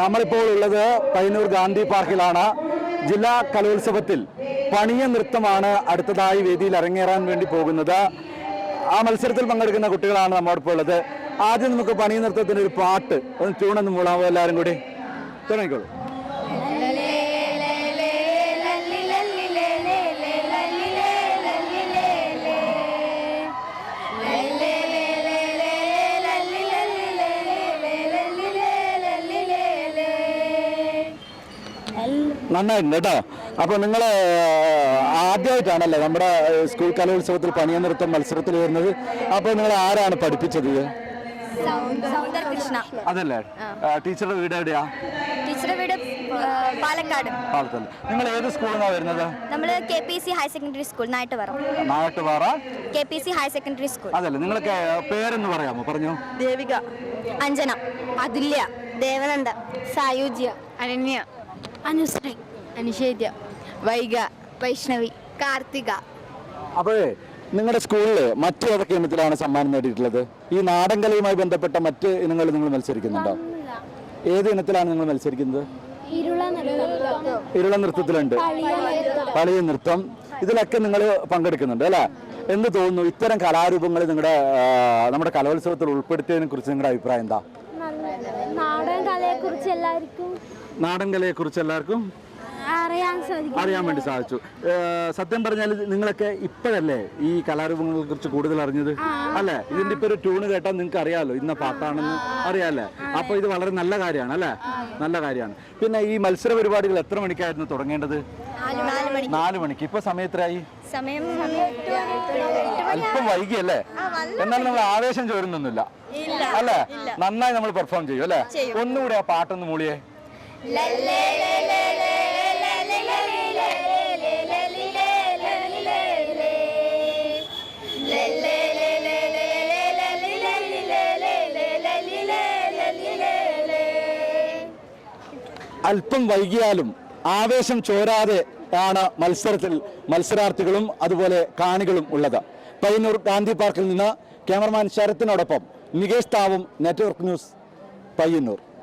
നമ്മളിപ്പോൾ ഉള്ളത് പയ്യന്നൂർ ഗാന്ധി പാർക്കിലാണ്. ജില്ലാ കലോത്സവത്തിൽ പണിയ നൃത്തമാണ് അടുത്തതായി വേദിയിൽ അരങ്ങേറാൻ വേണ്ടി പോകുന്നത്. ആ മത്സരത്തിൽ പങ്കെടുക്കുന്ന കുട്ടികളാണ് നമ്മോടൊപ്പം ഉള്ളത്. ആദ്യം നമുക്ക് പണിയ നൃത്തത്തിന്റെ ഒരു പാട്ട് ഒന്ന് ട്യൂണൊന്ന് മൂളാമോ എല്ലാവരും കൂടി? തുടങ്ങിക്കോളൂ. നന്നായിട്ടുണ്ട് കേട്ടോ. അപ്പോൾ നിങ്ങൾ ആദ്യമായിട്ടാണല്ലേ നമ്മുടെ സ്കൂൾ കലോത്സവത്തിൽ പണിയ നൃത്തം മത്സരത്തിൽ വരുന്നത്. അപ്പോൾ നിങ്ങൾ ആരാണ് പഠിപ്പിച്ചത്? അതല്ലേ? ടീച്ചറുടെ വീട് എവിടെയാ? ടീച്ചറുടെ വീട് ആ, പാലക്കാട്. നിങ്ങൾ ഏത് സ്കൂളിൽ നിന്നാണ് വരുന്നത്? നമ്മൾ K P C higher secondary school Nattupuram. Nattupara? K P C higher secondary school. അതല്ലേ നിങ്ങളൊക്കെ പേരെന്ന് പറയാമോ? പറഞ്ഞു. ദേവിക. അഞ്ജന. അതുല്യ. ദേവനന്ദ. സായുജ്യ. അനന്യ അനുശ്രീ അനുശേദ്യ വൈഗ വൈഷ്ണവി കാർത്തിക. അപ്പോഴേ നിങ്ങളുടെ സ്കൂളിൽ മറ്റു ഏതൊക്കെ ഇനത്തിലാണ് സമ്മാനം നേടിയിട്ടുള്ളത്? ഈ നാടൻകലയുമായി ബന്ധപ്പെട്ട മറ്റ് ഇനങ്ങൾ നിങ്ങൾ മത്സരിക്കുന്നുണ്ടോ? ഏത് ഇനത്തിലാണ് നിങ്ങൾ മത്സരിക്കുന്നത്? ഇരുള നൃത്തത്തിലുണ്ട്. കളിയ നൃത്തം. ഇതിലൊക്കെ നിങ്ങൾ പങ്കെടുക്കുന്നുണ്ട് അല്ലേ? എന്ത് തോന്നുന്നു? ഇത്തരം കലാരൂപങ്ങൾ നിങ്ങളുടെ നമ്മുടെ കലോത്സവത്തിൽ ഉൾപ്പെടുത്തിയതിനെ കുറിച്ച് നിങ്ങളുടെ അഭിപ്രായം എന്താ? നാടൻ കലയെ കുറിച്ച് എല്ലാവർക്കും നാടൻ കലയെ കുറിച്ച് എല്ലാവർക്കും അറിയാൻ വേണ്ടി സാധിച്ചു. സത്യം പറഞ്ഞാൽ നിങ്ങളൊക്കെ ഇപ്പോഴല്ലേ ഈ കലാരൂപങ്ങളെ കുറിച്ച് കൂടുതൽ അറിഞ്ഞത്? അല്ലെ? ഇതിന്റെ ഇപ്പൊ ഒരു ട്യൂണ് കേട്ടാൽ നിങ്ങൾക്ക് അറിയാലോ ഇന്ന പാട്ടാണെന്ന് അറിയാല്ലേ അപ്പൊ ഇത് വളരെ നല്ല കാര്യമാണ് അല്ലെ? നല്ല കാര്യമാണ്. പിന്നെ ഈ മത്സര പരിപാടികൾ എത്ര മണിക്കായിരുന്നു തുടങ്ങേണ്ടത്? നാല് മണി. നാല് മണിക്ക്. ഇപ്പൊ സമയത്തിലായി സമയം അല്പം വൈകിയല്ലേ? എന്നാൽ നമ്മൾ ആവേശം ചോരുന്നൊന്നുമില്ല. അല്ലെ? നന്നായി നമ്മൾ പെർഫോം ചെയ്യും അല്ലെ? ഒന്നുകൂടി ആ പാട്ടൊന്ന് മൂളിയേ. അല്പം വൈകിയാലും ആവേശം ചോരാതെ ആണ് മത്സരത്തിൽ മത്സരാർത്ഥികളും അതുപോലെ കാണികളും ഉള്ളത്. പയ്യന്നൂർ ഗാന്ധി പാർക്കിൽ നിന്ന് ക്യാമറമാൻ ശരത്തിനോടൊപ്പം നികേഷ് താവും നെറ്റ്വർക്ക് ന്യൂസ് പയ്യന്നൂർ.